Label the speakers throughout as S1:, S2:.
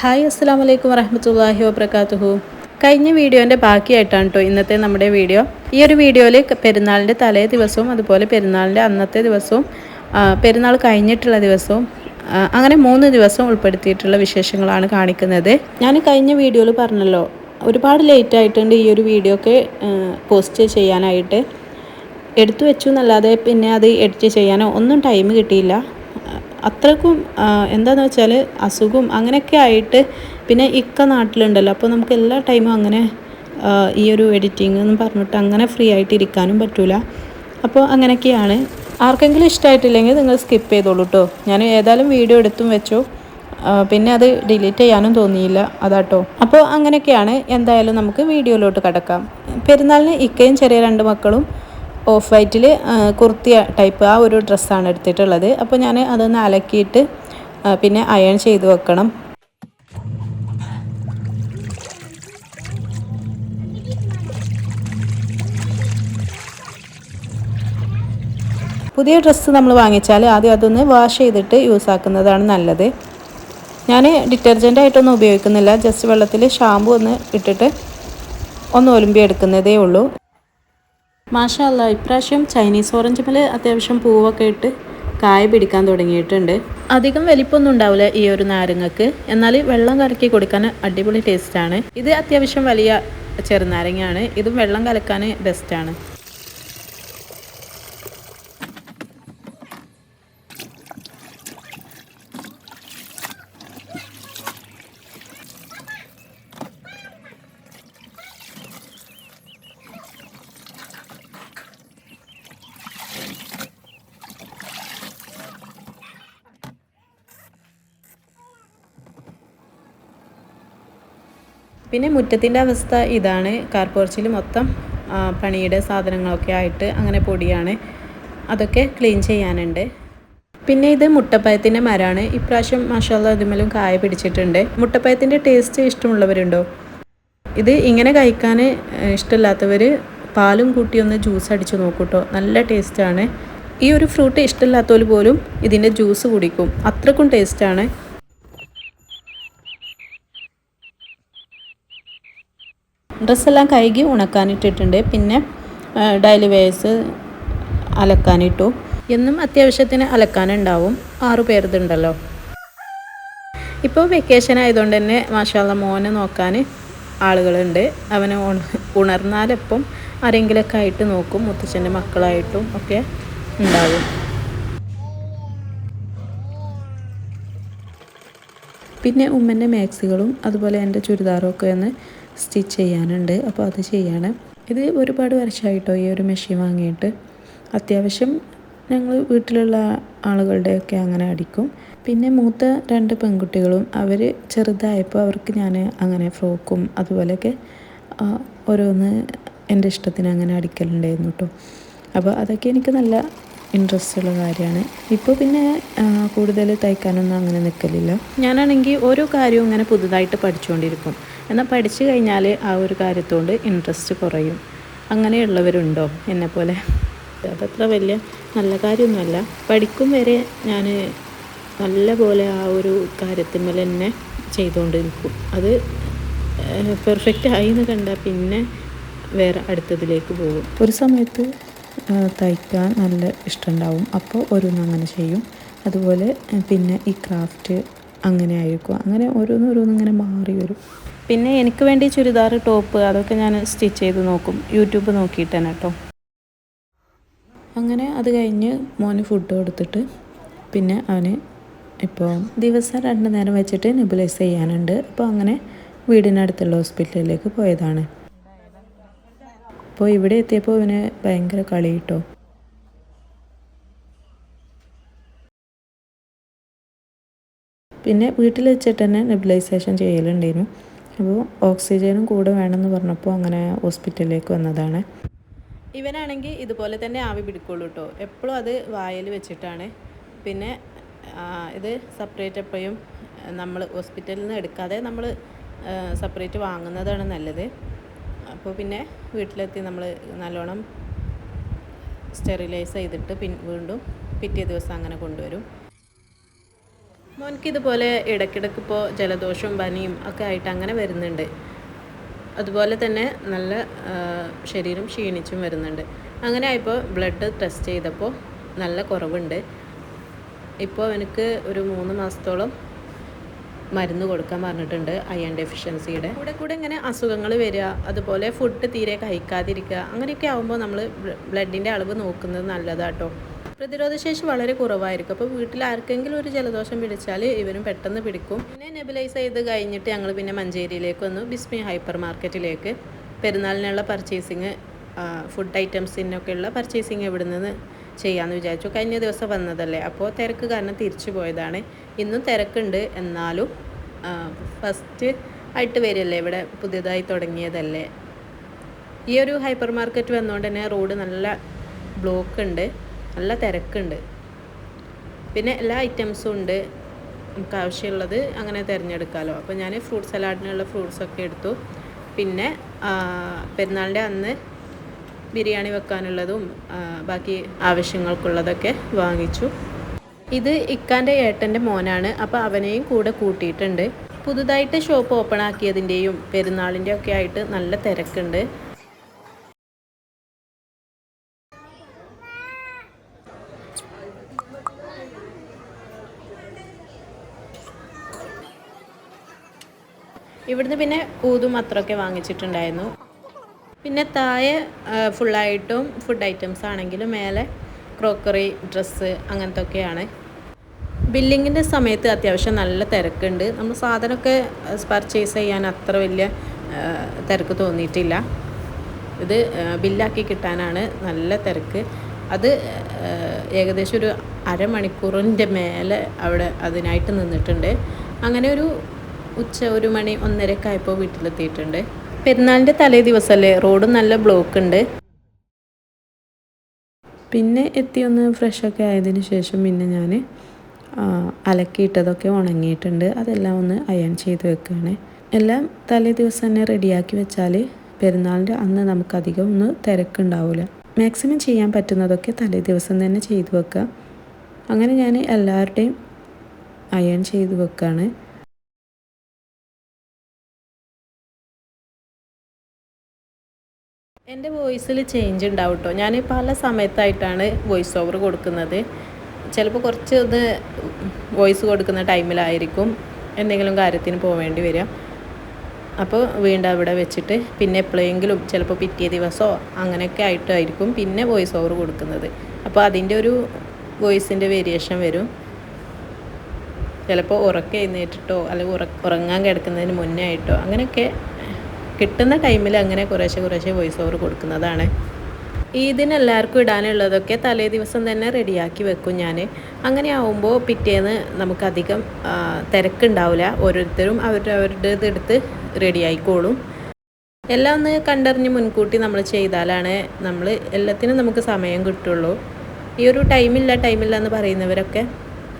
S1: Hi അസ്സാം വലൈക്കും വറഹമത്തല്ലാഹി വാബർക്കാത്തുഹു കഴിഞ്ഞ വീഡിയോന്റെ ബാക്കിയായിട്ടാണ് കേട്ടോ ഇന്നത്തെ നമ്മുടെ വീഡിയോ. ഈ ഒരു വീഡിയോയിൽ പെരുന്നാളിന്റെ തലേ ദിവസവും അതുപോലെ പെരുന്നാളിന്റെ അന്നത്തെ ദിവസവും പെരുന്നാൾ കഴിഞ്ഞിട്ടുള്ള ദിവസവും അങ്ങനെ മൂന്ന് ദിവസം ഉൾപ്പെടുത്തിയിട്ടുള്ള വിശേഷങ്ങളാണ് കാണിക്കുന്നത്. ഞാൻ കഴിഞ്ഞ വീഡിയോയിൽ പറഞ്ഞല്ലോ ഒരുപാട് ലേറ്റ് ആയിട്ടുണ്ട് ഈ ഒരു വീഡിയോ ഒക്കെ പോസ്റ്റ് ചെയ്യാനായിട്ട്. എടുത്തു വെച്ചു എന്നല്ലാതെ പിന്നെ അത് എഡിറ്റ് ചെയ്യാനോ ഒന്നും ടൈം കിട്ടിയില്ല. അത്രക്കും എന്താണെന്ന് വെച്ചാൽ അസുഖം അങ്ങനെയൊക്കെ ആയിട്ട് പിന്നെ ഇക്ക നാട്ടിലുണ്ടല്ലോ. അപ്പോൾ നമുക്ക് എല്ലാ ടൈമും അങ്ങനെ ഈ ഒരു എഡിറ്റിംഗ് എന്ന് പറഞ്ഞിട്ട് അങ്ങനെ ഫ്രീ ആയിട്ട് ഇരിക്കാനും പറ്റൂല. അപ്പോൾ അങ്ങനെയൊക്കെയാണ്. ആർക്കെങ്കിലും ഇഷ്ടമായിട്ടില്ലെങ്കിൽ നിങ്ങൾ സ്കിപ്പ് ചെയ്തോളൂ കേട്ടോ ഞാൻ ഏതായാലും വീഡിയോ എടുത്തും വെച്ചു. പിന്നെ അത് ഡിലീറ്റ് ചെയ്യാനും തോന്നിയില്ല. അതാട്ടോ. അപ്പോൾ അങ്ങനെയൊക്കെയാണ്. എന്തായാലും നമുക്ക് വീഡിയോയിലോട്ട് കിടക്കാം. പെരുന്നാളിന് ഇക്കയും ചെറിയ രണ്ട് മക്കളും ഓഫ് വൈറ്റിൽ കുർത്തിയ ടൈപ്പ് ആ ഒരു ഡ്രസ്സാണ് എടുത്തിട്ടുള്ളത്. അപ്പോൾ ഞാൻ അതൊന്ന് അലക്കിയിട്ട് പിന്നെ അയൺ ചെയ്ത് വെക്കണം. പുതിയ ഡ്രസ്സ് നമ്മൾ വാങ്ങിച്ചാൽ ആദ്യം അതൊന്ന് വാഷ് ചെയ്തിട്ട് യൂസ് ആക്കുന്നതാണ് നല്ലത്. ഞാൻ ഡിറ്റർജന്റ് ആയിട്ടൊന്നും ഉപയോഗിക്കുന്നില്ല. ജസ്റ്റ് വെള്ളത്തിൽ ഷാമ്പു ഒന്ന് ഇട്ടിട്ട് ഒന്ന് ഒലുമ്പി എടുക്കുന്നതേ ഉള്ളൂ. മാഷല്ല ഇപ്രാവശ്യം ചൈനീസ് ഓറഞ്ച് മേൽ അത്യാവശ്യം പൂവൊക്കെ ഇട്ട് കായ പിടിക്കാൻ തുടങ്ങിയിട്ടുണ്ട്. അധികം വലിപ്പമൊന്നും ഉണ്ടാവില്ല ഈ ഒരു നാരങ്ങക്ക്. എന്നാൽ വെള്ളം കലക്കി കൊടുക്കാൻ അടിപൊളി ടേസ്റ്റാണ് ഇത് അത്യാവശ്യം വലിയ ചെറുനാരങ്ങയാണ്. ഇതും വെള്ളം കലക്കാൻ ബെസ്റ്റാണ് പിന്നെ മുറ്റത്തിന്റെ അവസ്ഥ ഇതാണ്. കാർ പോർച്ചിൽ മൊത്തം പണിയുടെ സാധനങ്ങളൊക്കെ ആയിട്ട് അങ്ങനെ പൊടിയാണ്. അതൊക്കെ ക്ലീൻ ചെയ്യാനുണ്ട്. പിന്നെ ഇത് മുട്ടപ്പയത്തിന്റെ മരമാണ് ഇപ്രാവശ്യം മഷാല അതുമലും കായ പിടിച്ചിട്ടുണ്ട്. മുട്ടപ്പയത്തിന്റെ ടേസ്റ്റ് ഇഷ്ടമുള്ളവരുണ്ടോ? ഇത് ഇങ്ങനെ കഴിക്കാൻ ഇഷ്ടമില്ലാത്തവർ പാലും കൂട്ടി ഒന്ന് ജ്യൂസ് അടിച്ച് നോക്കൂട്ടോ. നല്ല ടേസ്റ്റാണ്. ഈ ഒരു ഫ്രൂട്ട് ഇഷ്ടമില്ലാത്തവർ പോലും ഇതിന്റെ ജ്യൂസ് കുടിക്കും. അത്രക്കും ടേസ്റ്റാണ്. ഡ്രസ്സെല്ലാം കഴുകി ഉണക്കാനിട്ടിട്ടുണ്ട്. പിന്നെ ഡയലി വേഴ്സ് അലക്കാനിട്ടു. എന്നും അത്യാവശ്യത്തിന് അലക്കാനുണ്ടാവും. ആറു പേരുണ്ടല്ലോ ഇപ്പോൾ വെക്കേഷൻ ആയതുകൊണ്ട് തന്നെ മാഷാല്ല മോനെ നോക്കാൻ ആളുകളുണ്ട്. അവനെ ഉണ- ഉണർന്നാലെപ്പം ആരെങ്കിലൊക്കെ ആയിട്ട് നോക്കും. മുത്തച്ഛന്റെ മക്കളായിട്ടും ഒക്കെ ഉണ്ടാകും പിന്നെ ഉമ്മന്റെ മാക്സികളും അതുപോലെ എന്റെ ചുരിദാറും ഒക്കെ ഒന്ന് സ്റ്റിച്ച് ചെയ്യാനുണ്ട്. അപ്പോൾ അത് ചെയ്യാണ്. ഇത് ഒരുപാട് വർഷമായിട്ടോ ഈ ഒരു മെഷീൻ വാങ്ങിയിട്ട്. അത്യാവശ്യം ഞങ്ങൾ വീട്ടിലുള്ള ആളുകളുടെയൊക്കെ അങ്ങനെ അടിക്കും. പിന്നെ മൂത്ത രണ്ട് പെൺകുട്ടികളും അവർ ചെറുതായപ്പോൾ അവർക്ക് ഞാൻ അങ്ങനെ ഫ്രോക്കും അതുപോലെയൊക്കെ ഓരോന്ന് എന്റെ ഇഷ്ടത്തിന് അങ്ങനെ അടിക്കലുണ്ടായിരുന്നു കേട്ടോ. അപ്പോൾ അതൊക്കെ എനിക്ക് നല്ല ഇൻട്രസ്റ്റ് ഉള്ള കാര്യമാണ്. ഇപ്പോൾ പിന്നെ കൂടുതൽ തയ്ക്കാനൊന്നും അങ്ങനെ നിൽക്കലില്ല ഞാനാണെങ്കിൽ ഓരോ കാര്യവും ഇങ്ങനെ പുതുതായിട്ട് പഠിച്ചുകൊണ്ടിരിക്കും എന്നാൽ പഠിച്ചു കഴിഞ്ഞാൽ ആ ഒരു കാര്യത്തോണ്ട് ഇൻട്രസ്റ്റ് കുറയും. അങ്ങനെയുള്ളവരുണ്ടോ? എന്നെപ്പോലെ അതത്ര വലിയ നല്ല കാര്യമൊന്നുമല്ല. പഠിക്കും വരെ ഞാൻ നല്ല പോലെ ആ ഒരു കാര്യത്തിന്മേൽ തന്നെ ചെയ്തുകൊണ്ടിരിക്കും. അത് പെർഫെക്റ്റ് ആയി എന്ന് കണ്ടാൽ പിന്നെ വേറെ അടുത്തതിലേക്ക് പോകും. ഒരു സമയത്ത് തയ്ക്കാൻ നല്ല ഇഷ്ടമുണ്ടാവും അപ്പോൾ ഓരോന്നും അങ്ങനെ ചെയ്യും. അതുപോലെ പിന്നെ ഈ ക്രാഫ്റ്റ് അങ്ങനെ ആയിരിക്കും. അങ്ങനെ ഓരോന്ന് ഓരോന്ന് ഇങ്ങനെ മാറി വരും പിന്നെ എനിക്ക് വേണ്ടി ചുരിദാർ ടോപ്പ് അതൊക്കെ ഞാൻ സ്റ്റിച്ച് ചെയ്ത് നോക്കും. യൂട്യൂബ് നോക്കിയിട്ട് തന്നെ കേട്ടോ. അങ്ങനെ അത് കഴിഞ്ഞ് മോന് ഫുഡ് കൊടുത്തിട്ട് പിന്നെ അവന് ഇപ്പോൾ ദിവസം രണ്ട് നേരം വെച്ചിട്ട് നെബുലൈസ് ചെയ്യാനുണ്ട്. അപ്പോൾ അങ്ങനെ വീടിനടുത്തുള്ള ഹോസ്പിറ്റലിലേക്ക് പോയതാണ്. അപ്പോൾ ഇവിടെ എത്തിയപ്പോൾ ഇവന് ഭയങ്കര കളി കിട്ടോ. പിന്നെ വീട്ടിൽ വെച്ചിട്ട് തന്നെ നെബുലൈസേഷൻ ചെയ്യലുണ്ടായിരുന്നു. അപ്പോൾ ഓക്സിജനും കൂടെ വേണമെന്ന് പറഞ്ഞപ്പോൾ അങ്ങനെ ഹോസ്പിറ്റലിലേക്ക് വന്നതാണ്. ഇവനാണെങ്കിൽ ഇതുപോലെ തന്നെ ആവി പിടിക്കുള്ളൂ കേട്ടോ. എപ്പോഴും അത് വായിൽ വെച്ചിട്ടാണ്. പിന്നെ ഇത് സെപ്പറേറ്റ് എപ്പോഴും നമ്മൾ ഹോസ്പിറ്റലിൽ നിന്ന് എടുക്കാതെ നമ്മൾ സെപ്പറേറ്റ് വാങ്ങുന്നതാണ് നല്ലത്. അപ്പോൾ പിന്നെ വീട്ടിലെത്തി നമ്മൾ നല്ലോണം സ്റ്റെറിലൈസ് ചെയ്തിട്ട് പിൻ വീണ്ടും പിറ്റേ ദിവസം അങ്ങനെ കൊണ്ടുവരും. മോൻക്ക് ഇതുപോലെ ഇടയ്ക്കിടയ്ക്ക് ഇപ്പോൾ ജലദോഷവും പനിയും ഒക്കെ ആയിട്ട് അങ്ങനെ വരുന്നുണ്ട്. അതുപോലെ തന്നെ നല്ല ശരീരം ക്ഷീണിച്ചും വരുന്നുണ്ട്. അങ്ങനെ ആയപ്പോൾ ബ്ലഡ് ടെസ്റ്റ് ചെയ്തപ്പോൾ നല്ല കുറവുണ്ട്. ഇപ്പോൾ എനിക്ക് ഒരു മൂന്ന് മാസത്തോളം മരുന്ന് കൊടുക്കാൻ പറഞ്ഞിട്ടുണ്ട് അയൺ ഡെഫിഷ്യൻസിയുടെ. കൂടെ കൂടെ ഇങ്ങനെ അസുഖങ്ങൾ വരിക അതുപോലെ ഫുഡ് തീരെ കഴിക്കാതിരിക്കുക അങ്ങനെയൊക്കെ ആകുമ്പോൾ നമ്മൾ ബ്ലഡിന്റെ അളവ് നോക്കുന്നത് നല്ലതാട്ടോ. പ്രതിരോധശേഷി വളരെ കുറവായിരിക്കും. അപ്പോൾ വീട്ടിൽ ആർക്കെങ്കിലും ഒരു ജലദോഷം പിടിച്ചാൽ ഇവരും പെട്ടെന്ന് പിടിക്കും. പിന്നെ നെബിലൈസ് ചെയ്ത് കഴിഞ്ഞിട്ട് ഞങ്ങൾ പിന്നെ മഞ്ചേരിയിലേക്ക് വന്നു. ബിസ്മി ഹൈപ്പർ മാർക്കറ്റിലേക്ക്. പെരുന്നാളിനുള്ള പർച്ചേസിങ് ഫുഡ് ഐറ്റംസിനൊക്കെയുള്ള പർച്ചേസിങ് എവിടെ നിന്ന് ചെയ്യാമെന്ന് വിചാരിച്ചു. കഴിഞ്ഞ ദിവസം വന്നതല്ലേ. അപ്പോൾ തിരക്ക് കാരണം തിരിച്ചു പോയതാണ്. ഇന്നും തിരക്കുണ്ട്. എന്നാലും ഫസ്റ്റ് ആയിട്ട് വരില്ലേ ഇവിടെ പുതിയതായി തുടങ്ങിയതല്ലേ. ഈ ഒരു ഹൈപ്പർ മാർക്കറ്റ് വന്നുകൊണ്ട് തന്നെ റോഡ് നല്ല ബ്ലോക്ക് ഉണ്ട്. നല്ല തിരക്കുണ്ട്. പിന്നെ എല്ലാ ഐറ്റംസും ഉണ്ട്. നമുക്ക് ആവശ്യമുള്ളത് അങ്ങനെ തിരഞ്ഞെടുക്കാമല്ലോ അപ്പോൾ ഞാൻ ഫ്രൂട്ട് സലാഡിനുള്ള ഫ്രൂട്ട്സൊക്കെ എടുത്തു. പിന്നെ പെരുന്നാളിന്റെ അന്ന് ബിരിയാണി വെക്കാനുള്ളതും ബാക്കി ആവശ്യങ്ങൾക്കുള്ളതൊക്കെ വാങ്ങിച്ചു. ഇത് ഇക്കാന്റെ ഏട്ടന്റെ മോനാണ്. അപ്പോൾ അവനെയും കൂടെ കൂട്ടിയിട്ടുണ്ട്. പുതുതായിട്ട് ഷോപ്പ് ഓപ്പൺ ആക്കിയതിന്റെയും പെരുന്നാളിന്റെ ഒക്കെ ആയിട്ട് നല്ല തിരക്കുണ്ട്. ഇവിടുന്ന് പിന്നെ ഊതും അത്രയൊക്കെ വാങ്ങിച്ചിട്ടുണ്ടായിരുന്നു. പിന്നെ താഴെ ഫുള്ളായിട്ടും ഫുഡ് ഐറ്റംസ് ആണെങ്കിലും മേലെ ക്രോക്കറി ഡ്രസ്സ് അങ്ങനത്തെ ഒക്കെയാണ് ബില്ലിങ്ങിന്റെ സമയത്ത് അത്യാവശ്യം നല്ല തിരക്കുണ്ട്. നമ്മൾ സാധനമൊക്കെ പർച്ചേസ് ചെയ്യാൻ അത്ര വലിയ തിരക്ക് തോന്നിയിട്ടില്ല. ഇത് ബില്ലാക്കി കിട്ടാനാണ് നല്ല തിരക്ക്. അത് ഏകദേശം ഒരു അരമണിക്കൂറിന്റെ മേലെ അവിടെ അതിനായിട്ട് നിന്നിട്ടുണ്ട്. അങ്ങനെ ഒരു ഉച്ച ഒരു മണി ഒന്നരയൊക്കെ ആയപ്പോൾ വീട്ടിലെത്തിയിട്ടുണ്ട്. പെരുന്നാളിന്റെ തലേ ദിവസമല്ലേ റോഡ് നല്ല ബ്ലോക്ക് ഉണ്ട്. പിന്നെ എത്തി ഒന്ന് ഫ്രഷൊക്കെ ആയതിന് ശേഷം പിന്നെ ഞാൻ അലക്കിയിട്ടതൊക്കെ ഉണങ്ങിയിട്ടുണ്ട്. അതെല്ലാം ഒന്ന് അയൺ ചെയ്ത് വെക്കുകയാണ് എല്ലാം തലേ ദിവസം തന്നെ റെഡിയാക്കി വെച്ചാൽ പെരുന്നാളിന്റെ അന്ന് നമുക്കധികം ഒന്ന് തിരക്കുണ്ടാവില്ല മാക്സിമം ചെയ്യാൻ പറ്റുന്നതൊക്കെ തലേ ദിവസം തന്നെ ചെയ്തു വെക്കുക. അങ്ങനെ ഞാൻ എല്ലാവരുടെയും അയൺ ചെയ്ത് വെക്കുകയാണ് എന്റെ വോയിസിൽ ചേഞ്ച് ഉണ്ടാവും കേട്ടോ ഞാൻ പല സമയത്തായിട്ടാണ് വോയിസ് ഓവർ കൊടുക്കുന്നത്. ചിലപ്പോൾ കുറച്ച് ഇത് വോയിസ് കൊടുക്കുന്ന ടൈമിലായിരിക്കും എന്തെങ്കിലും കാര്യത്തിന് പോവേണ്ടി വരിക. അപ്പോൾ വീണ്ടും അവിടെ വെച്ചിട്ട് പിന്നെ എപ്പോഴെങ്കിലും ചിലപ്പോൾ പിറ്റേ ദിവസമോ അങ്ങനെയൊക്കെ ആയിട്ടായിരിക്കും പിന്നെ വോയിസ് ഓവർ കൊടുക്കുന്നത്. അപ്പോൾ അതിന്റെ ഒരു വോയിസിന്റെ വേരിയേഷൻ വരും. ചിലപ്പോൾ ഉറക്കം എഴുന്നേറ്റിട്ടോ അല്ലെങ്കിൽ ഉറ ഉറങ്ങാൻ കിടക്കുന്നതിന് മുന്നേ ആയിട്ടോ അങ്ങനെയൊക്കെ കിട്ടുന്ന ടൈമിൽ അങ്ങനെ കുറേശ്ശെ കുറേശ്ശെ വോയിസ് ഓവർ കൊടുക്കുന്നതാണ്. ഇതിന് എല്ലാവർക്കും ഇടാനുള്ളതൊക്കെ തലേ ദിവസം തന്നെ റെഡിയാക്കി വെക്കും ഞാൻ അങ്ങനെ ആവുമ്പോൾ പിറ്റേന്ന് നമുക്കധികം തിരക്കുണ്ടാവില്ല ഓരോരുത്തരും അവരുടെ എടുത്ത് ഇതെടുത്ത് റെഡി ആയിക്കോളും. എല്ലാം ഒന്ന് കണ്ടറിഞ്ഞ് മുൻകൂട്ടി നമ്മൾ ചെയ്താലാണ് നമ്മൾ എല്ലാത്തിനും നമുക്ക് സമയം കിട്ടുള്ളൂ. ഈ ഒരു ടൈമില്ല ടൈമില്ല എന്ന് പറയുന്നവരൊക്കെ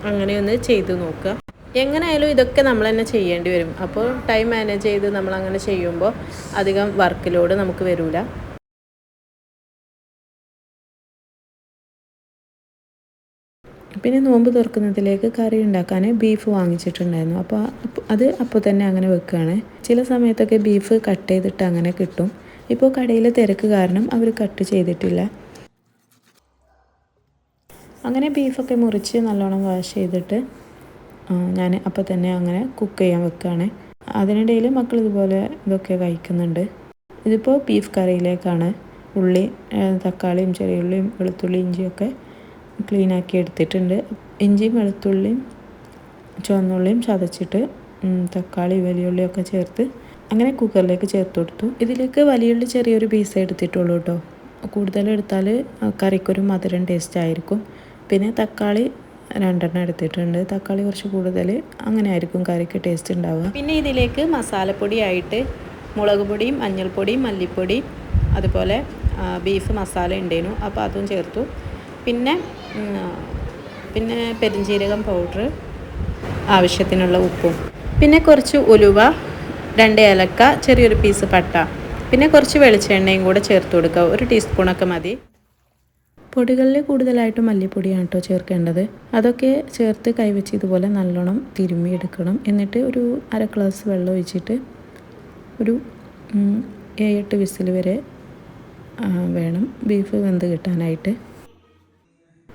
S1: അങ്ങനെയൊന്ന് ചെയ്തു നോക്കുക. എങ്ങനെയായാലും ഇതൊക്കെ നമ്മൾ തന്നെ ചെയ്യേണ്ടി വരും. അപ്പോൾ ടൈം മാനേജ് ചെയ്ത് നമ്മൾ അങ്ങനെ ചെയ്യുമ്പോൾ അധികം വർക്ക് ലോഡ് നമുക്ക് വരില്ല പിന്നെ നോമ്പ് തുറക്കുന്നതിലേക്ക് കറി ഉണ്ടാക്കാൻ ബീഫ് വാങ്ങിച്ചിട്ടുണ്ടായിരുന്നു. അപ്പോൾ അത് അപ്പോൾ തന്നെ അങ്ങനെ വെക്കുകയാണ്. ചില സമയത്തൊക്കെ ബീഫ് കട്ട് ചെയ്തിട്ട് അങ്ങനെ കിട്ടും. ഇപ്പോൾ കടയിലെ തിരക്ക് കാരണം അവർ കട്ട് ചെയ്തിട്ടില്ല. അങ്ങനെ ബീഫൊക്കെ മുറിച്ച് നല്ലോണം വാഷ് ചെയ്തിട്ട് ഞാൻ അപ്പോൾ തന്നെ അങ്ങനെ കുക്ക് ചെയ്യാൻ വെക്കുകയാണ് അതിനിടയിൽ മക്കൾ ഇതുപോലെ ഇതൊക്കെ കഴിക്കുന്നുണ്ട്. ഇതിപ്പോൾ ബീഫ് കറിയിലേക്കാണ്. ഉള്ളി തക്കാളിയും ചെറിയ ഉള്ളിയും വെളുത്തുള്ളി ഇഞ്ചിയൊക്കെ ക്ലീൻ ആക്കി എടുത്തിട്ടുണ്ട്. ഇഞ്ചിയും വെളുത്തുള്ളിയും ചുവന്നുള്ളിയും ചതച്ചിട്ട് തക്കാളി വലിയുള്ളിയൊക്കെ ചേർത്ത് അങ്ങനെ കുക്കറിലേക്ക് ചേർത്ത് കൊടുത്തു. ഇതിലേക്ക് വലിയുള്ളി ചെറിയൊരു പീസ് എടുത്തിട്ടുള്ളൂ കേട്ടോ കൂടുതലെടുത്താൽ കറിക്കൊരു മധുരം ടേസ്റ്റ് ആയിരിക്കും. പിന്നെ തക്കാളി രണ്ടെണ്ണം എടുത്തിട്ടുണ്ട്. തക്കാളി കുറച്ച് കൂടുതൽ. അങ്ങനെ ആയിരിക്കും കറിക്ക് ടേസ്റ്റ് ഉണ്ടാവുക. പിന്നെ ഇതിലേക്ക് മസാലപ്പൊടിയായിട്ട് മുളക് പൊടിയും മഞ്ഞൾപ്പൊടിയും മല്ലിപ്പൊടിയും അതുപോലെ ബീഫ് മസാല ഉണ്ടേനു അപ്പോൾ അതും ചേർത്തു. പിന്നെ പിന്നെ പെരിഞ്ജീരകം പൗഡർ ആവശ്യത്തിനുള്ള ഉപ്പും. പിന്നെ കുറച്ച് ഉലുവ രണ്ട് ഏലക്ക ചെറിയൊരു പീസ് പട്ട. പിന്നെ കുറച്ച് വെളിച്ചെണ്ണയും കൂടെ ചേർത്ത് കൊടുക്കുക. ഒരു ടീസ്പൂണൊക്കെ മതി.
S2: പൊടികളിൽ കൂടുതലായിട്ട് മല്ലിപ്പൊടിയാണ് കേട്ടോ ചേർക്കേണ്ടത്. അതൊക്കെ ചേർത്ത് കൈവച്ച് ഇതുപോലെ നല്ലോണം തിരുമ്മി എടുക്കണം എന്നിട്ട് ഒരു അര ഗ്ലാസ് വെള്ളം ഒഴിച്ചിട്ട് ഒരു ഏഴെട്ട് വിസിൽ വരെ വേണം ബീഫ് വെന്ത് കിട്ടാനായിട്ട്.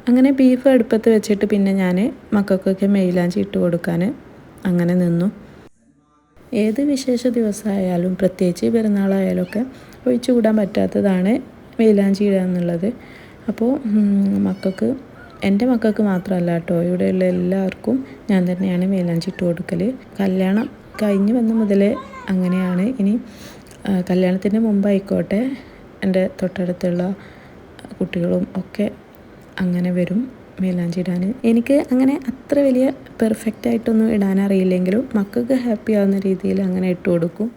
S2: അങ്ങനെ ബീഫ് അടുപ്പത്ത് വെച്ചിട്ട് പിന്നെ ഞാൻ മക്കൾക്കൊക്കെ മെയിലാഞ്ചി ഇട്ട് കൊടുക്കാൻ അങ്ങനെ നിന്നു. ഏത് വിശേഷ ദിവസമായാലും പ്രത്യേകിച്ച് പെരുന്നാളായാലും ഒക്കെ ഒഴിച്ചു കൂടാൻ പറ്റാത്തതാണ് മെയിലാഞ്ചി ഇടുക എന്നുള്ളത്. അപ്പോൾ മക്കൾക്ക് എന്റെ മക്കൾക്ക് മാത്രമല്ല കേട്ടോ. ഇവിടെയുള്ള എല്ലാവർക്കും ഞാൻ തന്നെയാണ് മേലാഞ്ചി ഇട്ട് കൊടുക്കൽ. കല്യാണം കഴിഞ്ഞ് വന്ന മുതലേ അങ്ങനെയാണ്. ഇനി കല്യാണത്തിന് മുമ്പായിക്കോട്ടെ. എന്റെ തൊട്ടടുത്തുള്ള കുട്ടികളും ഒക്കെ അങ്ങനെ വരും മേലാഞ്ചി ഇടാൻ എനിക്ക് അങ്ങനെ അത്ര വലിയ പെർഫെക്റ്റ് ആയിട്ടൊന്നും ഇടാൻ അറിയില്ലെങ്കിലും മക്കൾക്ക് ഹാപ്പി ആവുന്ന രീതിയിൽ അങ്ങനെ ഇട്ട് കൊടുക്കും.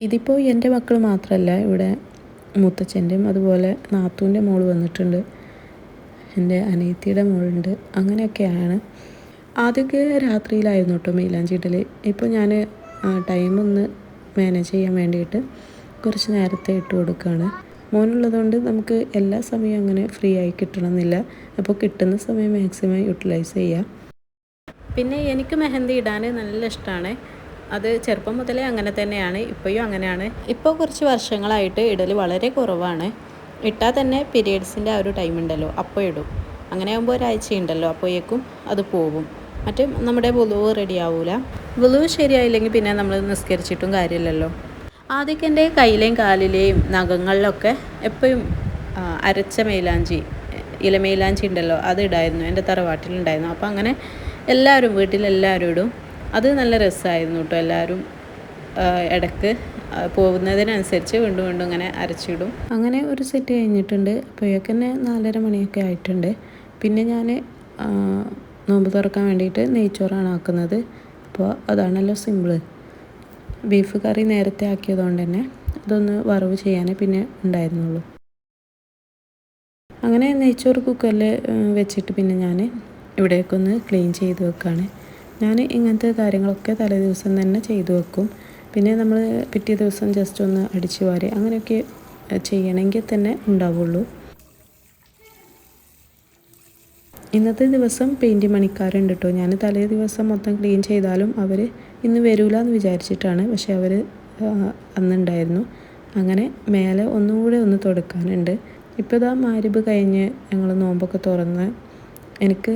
S2: ഇതിപ്പോൾ എന്റെ മക്കൾ മാത്രമല്ല ഇവിടെ മുത്തച്ഛന്റെയും അതുപോലെ നാത്തൂന്റെ മോൾ വന്നിട്ടുണ്ട്. എന്റെ അനിയത്തിയുടെ മോളുണ്ട്. അങ്ങനെയൊക്കെയാണ്. ആദ്യമൊക്കെ രാത്രിയിലായിരുന്നു കേട്ടോ മൈലാഞ്ചി ഇടൽ ഇപ്പോൾ ഞാൻ ടൈം ഒന്ന് മാനേജ് ചെയ്യാൻ വേണ്ടിയിട്ട് കുറച്ച് നേരത്തെ ഇട്ട് കൊടുക്കുകയാണ് മോനുള്ളതുകൊണ്ട് നമുക്ക് എല്ലാ സമയവും അങ്ങനെ ഫ്രീ ആയി കിട്ടണമെന്നില്ല. അപ്പോൾ കിട്ടുന്ന സമയം മാക്സിമം യൂട്ടിലൈസ് ചെയ്യുക പിന്നെ എനിക്ക് മെഹന്തി ഇടാൻ നല്ല ഇഷ്ടമാണ് അത് ചെറുപ്പം മുതലേ അങ്ങനെ തന്നെയാണ് ഇപ്പോഴും അങ്ങനെയാണ്. ഇപ്പോൾ കുറച്ച് വർഷങ്ങളായിട്ട് ഇടൽ വളരെ കുറവാണ്. ഇട്ടാൽ തന്നെ പീരീഡ്സിന്റെ ആ ഒരു ടൈം ഉണ്ടല്ലോ അപ്പോൾ ഇടും. അങ്ങനെ ആകുമ്പോൾ ഒരാഴ്ച ഉണ്ടല്ലോ അപ്പോഴേക്കും അത് പോകും. മറ്റ് നമ്മുടെ വുളുവ് റെഡി ആവൂല. വുളുവ് ശരിയായില്ലെങ്കിൽ പിന്നെ നമ്മൾ നിസ്കരിച്ചിട്ടും കാര്യമില്ലല്ലോ. ആദ്യമൊക്കെ എന്റെ കയ്യിലെയും കാലിലെയും നഖങ്ങളിലൊക്കെ എപ്പോഴും അരച്ച അരച്ച മൈലാഞ്ചി ഇലമൈലാഞ്ചി ഉണ്ടല്ലോ അത് ഇടായിരുന്നു. എന്റെ തറവാട്ടിലുണ്ടായിരുന്നു. അപ്പോൾ അങ്ങനെ എല്ലാവരും വീട്ടിലെല്ലാവരും ഇടും. അത് നല്ല രസമായിരുന്നു കേട്ടോ എല്ലാവരും ഇടയ്ക്ക് പോകുന്നതിനനുസരിച്ച് വീണ്ടും വീണ്ടും ഇങ്ങനെ അരച്ചിടും. അങ്ങനെ ഒരു സെറ്റ് കഴിഞ്ഞിട്ടുണ്ട്. അപ്പോഴേക്ക് തന്നെ നാലര മണിയൊക്കെ ആയിട്ടുണ്ട്. പിന്നെ ഞാൻ നോമ്പ് തുറക്കാൻ വേണ്ടിയിട്ട് നെയ്ച്ചോറാണ് ആക്കുന്നത്. അപ്പോൾ അതാണല്ലോ സിമ്പിൾ ബീഫ് കറി നേരത്തെ ആക്കിയതുകൊണ്ട് തന്നെ അതൊന്ന് വറവ് ചെയ്യാനേ പിന്നെ ഉണ്ടായിരുന്നുള്ളൂ. അങ്ങനെ നെയ്ച്ചോറ് കുക്കറിൽ വെച്ചിട്ട് പിന്നെ ഞാൻ ഇവിടേക്കൊന്ന് ക്ലീൻ ചെയ്ത് വെക്കുകയാണ് ഞാൻ ഇങ്ങനത്തെ കാര്യങ്ങളൊക്കെ തലേ ദിവസം തന്നെ ചെയ്തു വെക്കും. പിന്നെ നമ്മൾ പിറ്റേ ദിവസം ജസ്റ്റ് ഒന്ന് അടിച്ചു വാരി അങ്ങനെയൊക്കെ ചെയ്യണമെങ്കിൽ തന്നെ ഉണ്ടാവുള്ളൂ. ഇന്നത്തെ ദിവസം പെയിന്റ് പണിക്കാരുണ്ട് കേട്ടോ ഞാൻ തലേ ദിവസം മൊത്തം ക്ലീൻ ചെയ്താലും അവർ ഇന്ന് വരൂല എന്ന് വിചാരിച്ചിട്ടാണ്. പക്ഷെ അവർ അന്നുണ്ടായിരുന്നു. അങ്ങനെ മേലെ ഒന്നും കൂടെ ഒന്ന് തുടക്കാനുണ്ട്. ഇപ്പോൾ ഇതാ മാരിബ് കഴിഞ്ഞ് ഞങ്ങൾ നോമ്പൊക്കെ തുറന്ന് എനിക്ക്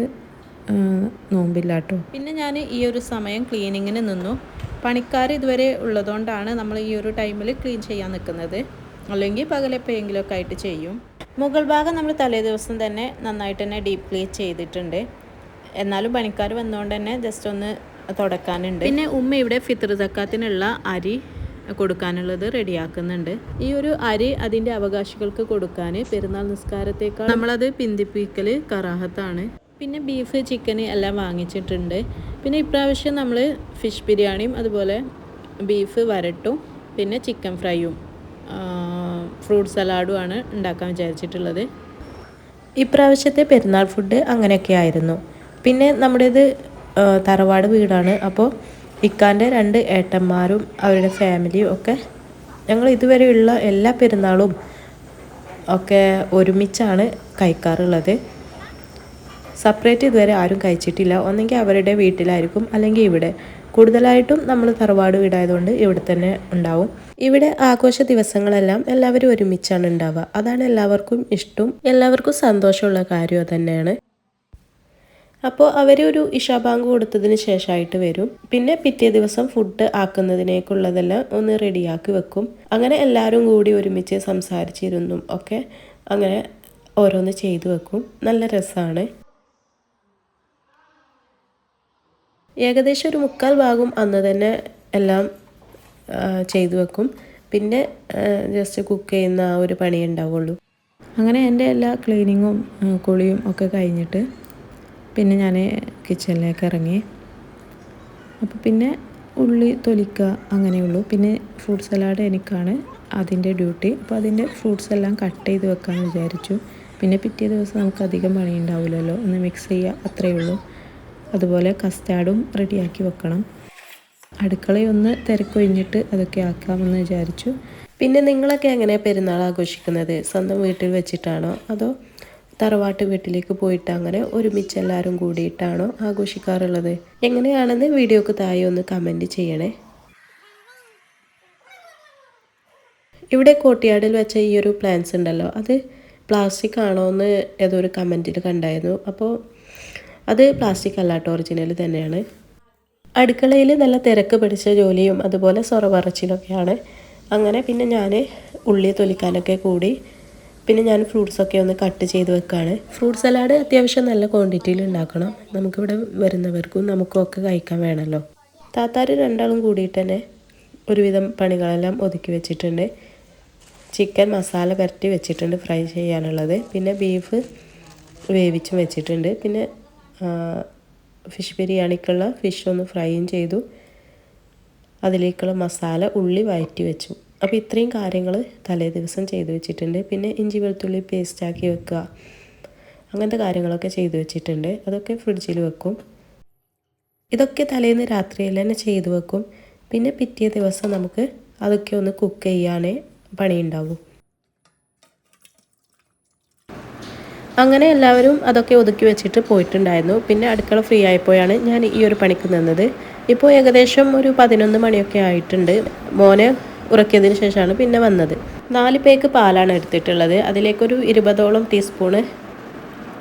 S2: നോമ്പില്ല കേട്ടോ പിന്നെ ഞാൻ ഈ ഒരു സമയം ക്ലീനിങ്ങിന് നിന്നു. പണിക്കാർ ഇതുവരെ ഉള്ളതുകൊണ്ടാണ് നമ്മൾ ഈ ഒരു ടൈമിൽ ക്ലീൻ ചെയ്യാൻ നിൽക്കുന്നത്. അല്ലെങ്കിൽ പകലെപ്പോഴെങ്കിലുമൊക്കെ ആയിട്ട് ചെയ്യും. മുകൾ ഭാഗം നമ്മൾ തലേ ദിവസം തന്നെ നന്നായിട്ട് തന്നെ ഡീപ്പ് ക്ലീൻ ചെയ്തിട്ടുണ്ട്. എന്നാലും പണിക്കാർ വന്നുകൊണ്ട് തന്നെ ജസ്റ്റ് ഒന്ന് തുടക്കാനുണ്ട്. പിന്നെ ഉമ്മ ഇവിടെ ഫിത്ർ സക്കാത്തിനുള്ള അരി കൊടുക്കാനുള്ളത് റെഡിയാക്കുന്നുണ്ട്. ഈ ഒരു അരി അതിന്റെ അവകാശികൾക്ക് കൊടുക്കാൻ പെരുന്നാൾ നിസ്കാരത്തേക്കാൾ നമ്മളത് പിന്തിപ്പിക്കൽ കറാഹത്താണ്. പിന്നെ ബീഫ് ചിക്കൻ എല്ലാം വാങ്ങിച്ചിട്ടുണ്ട്. പിന്നെ ഇപ്രാവശ്യം നമ്മൾ ഫിഷ് ബിരിയാണിയും അതുപോലെ ബീഫ് വരട്ടും പിന്നെ ചിക്കൻ ഫ്രൈയും ഫ്രൂട്ട് ആണ് ഉണ്ടാക്കാൻ വിചാരിച്ചിട്ടുള്ളത്. ഇപ്രാവശ്യത്തെ പെരുന്നാൾ ഫുഡ് അങ്ങനെയൊക്കെ ആയിരുന്നു. പിന്നെ നമ്മുടേത് തറവാട് വീടാണ്. അപ്പോൾ ഇക്കാന്റെ രണ്ട് ഏട്ടന്മാരും അവരുടെ ഫാമിലിയും ഒക്കെ ഞങ്ങൾ ഇതുവരെയുള്ള എല്ലാ പെരുന്നാളും ഒക്കെ ഒരുമിച്ചാണ് കഴിക്കാറുള്ളത്. സെപ്പറേറ്റ് ഇതുവരെ ആരും കഴിച്ചിട്ടില്ല. ഒന്നെങ്കിൽ അവരുടെ വീട്ടിലായിരിക്കും അല്ലെങ്കിൽ ഇവിടെ. കൂടുതലായിട്ടും നമ്മൾ തറവാട് വീടായതുകൊണ്ട് ഇവിടെ തന്നെ ഉണ്ടാവും. ഇവിടെ ആഘോഷ ദിവസങ്ങളെല്ലാം എല്ലാവരും ഒരുമിച്ചാണ് ഉണ്ടാവുക. അതാണ് എല്ലാവർക്കും ഇഷ്ടം എല്ലാവർക്കും സന്തോഷമുള്ള കാര്യം തന്നെയാണ്. അപ്പോൾ ഒരു ഇഷാബാങ്ക് കൊടുത്തതിന് ശേഷമായിട്ട് വരും. പിന്നെ പിറ്റേ ദിവസം ഫുഡ് ആക്കുന്നതിനേക്കുള്ളതെല്ലാം ഒന്ന് റെഡിയാക്കി വെക്കും. അങ്ങനെ എല്ലാവരും കൂടി ഒരുമിച്ച് സംസാരിച്ചിരുന്നും. ഒക്കെ അങ്ങനെ ഓരോന്ന് ചെയ്തു വെക്കും. നല്ല രസമാണ്. ഏകദേശം ഒരു മുക്കാൽ ഭാഗം അന്ന് തന്നെ എല്ലാം ചെയ്തു വെക്കും. പിന്നെ ജസ്റ്റ് കുക്ക് ചെയ്യുന്ന ആ ഒരു പണി ഉണ്ടാവുള്ളൂ. അങ്ങനെ എന്റെ എല്ലാ ക്ലീനിങ്ങും കുളിയും ഒക്കെ കഴിഞ്ഞിട്ട് പിന്നെ ഞാൻ കിച്ചണിലേക്ക് ഇറങ്ങി. അപ്പോൾ പിന്നെ ഉള്ളി തൊലിക്കുക അങ്ങനെയുള്ളൂ. പിന്നെ ഫ്രൂട്ട് സലാഡ് എനിക്കാണ് അതിന്റെ ഡ്യൂട്ടി അപ്പോൾ അതിന്റെ ഫ്രൂട്ട്സ് എല്ലാം കട്ട് ചെയ്ത് വെക്കാമെന്ന് വിചാരിച്ചു. പിന്നെ പിറ്റേ ദിവസം നമുക്ക് അധികം പണി ഉണ്ടാവില്ലല്ലോ ഒന്ന് മിക്സ് ചെയ്യുക അത്രയേ ഉള്ളൂ. അതുപോലെ കസ്റ്റാർഡും റെഡിയാക്കി വെക്കണം. അടുക്കളയൊന്ന് തിരക്കൊഴിഞ്ഞിട്ട് അതൊക്കെ ആക്കാമെന്ന് വിചാരിച്ചു.
S3: പിന്നെ നിങ്ങളൊക്കെ എങ്ങനെ പെരുന്നാൾ ആഘോഷിക്കുന്നത്? സ്വന്തം വീട്ടിൽ വെച്ചിട്ടാണോ? അതോ തറവാട്ട് വീട്ടിലേക്ക് പോയിട്ട് അങ്ങനെ ഒരുമിച്ച് എല്ലാവരും കൂടിയിട്ടാണോ ആഘോഷിക്കാറുള്ളത്? എങ്ങനെയാണെന്ന് വീഡിയോക്ക് താഴെ ഒന്ന് കമന്റ് ചെയ്യണേ. ഇവിടെ കോട്ടിയാടിൽ വെച്ച ഈ ഒരു പ്ലാൻസ് ഉണ്ടല്ലോ അത് പ്ലാസ്റ്റിക് ആണോ എന്ന് ഏതോ ഒരു കമന്റിൽ കണ്ടായിരുന്നു. അപ്പോൾ അത് പ്ലാസ്റ്റിക് അല്ലാട്ടോ ഒറിജിനൽ തന്നെയാണ്. അടുക്കളയിൽ നല്ല തിരക്ക് പിടിച്ച ജോലിയും അതുപോലെ സൊറ പറച്ചിലൊക്കെയാണ് അങ്ങനെ പിന്നെ ഞാൻ ഉള്ളി തൊലിക്കാനൊക്കെ കൂടി പിന്നെ ഞാൻ ഫ്രൂട്ട്സൊക്കെ ഒന്ന് കട്ട് ചെയ്ത് വെക്കുകയാണ് ഫ്രൂട്ട് സലാഡ് അത്യാവശ്യം നല്ല ക്വാണ്ടിറ്റിയിൽ ഉണ്ടാക്കണം. നമുക്കിവിടെ വരുന്നവർക്കും നമുക്കും ഒക്കെ കഴിക്കാൻ വേണമല്ലോ താത്താർ രണ്ടാളും കൂടിയിട്ട് തന്നെ ഒരുവിധം പണികളെല്ലാം ഒതുക്കി വെച്ചിട്ടുണ്ട്. ചിക്കൻ മസാല പുരട്ടി വെച്ചിട്ടുണ്ട് ഫ്രൈ ചെയ്യാനുള്ളത്. പിന്നെ ബീഫ് വേവിച്ചും വെച്ചിട്ടുണ്ട്. പിന്നെ ഫിഷ് ബിരിയാണിക്കുള്ള ഫിഷ് ഒന്ന് ഫ്രൈയും ചെയ്തു. അതിലേക്കുള്ള മസാല ഉള്ളി വഴറ്റി വെച്ചു. അപ്പോൾ ഇത്രയും കാര്യങ്ങൾ തലേ ദിവസം ചെയ്തു വെച്ചിട്ടുണ്ട്. പിന്നെ ഇഞ്ചി വെളുത്തുള്ളി പേസ്റ്റാക്കി വെക്കുക. അങ്ങനത്തെ കാര്യങ്ങളൊക്കെ ചെയ്തു വെച്ചിട്ടുണ്ട്. അതൊക്കെ ഫ്രിഡ്ജിൽ വെക്കും. ഇതൊക്കെ തലേന്ന് രാത്രിയിൽ തന്നെ ചെയ്തു വെക്കും. പിന്നെ പിറ്റേ ദിവസം നമുക്ക് അതൊക്കെ ഒന്ന് കുക്ക് ചെയ്യാനേ പണിയുണ്ടാവും. അങ്ങനെ എല്ലാവരും അതൊക്കെ ഒതുക്കി വെച്ചിട്ട് പോയിട്ടുണ്ടായിരുന്നു. പിന്നെ അടുക്കള ഫ്രീ ആയപ്പോഴാണ് ഞാൻ ഈ ഒരു പണിക്ക് നിന്നത്. ഇപ്പോൾ ഏകദേശം ഒരു പതിനൊന്ന് മണിയൊക്കെ ആയിട്ടുണ്ട്. മോനെ ഉറക്കിയതിന് ശേഷമാണ് പിന്നെ വന്നത്. നാല് പേക്ക് പാലാണ് എടുത്തിട്ടുള്ളത്. അതിലേക്കൊരു ഇരുപതോളം ടീസ്പൂണ്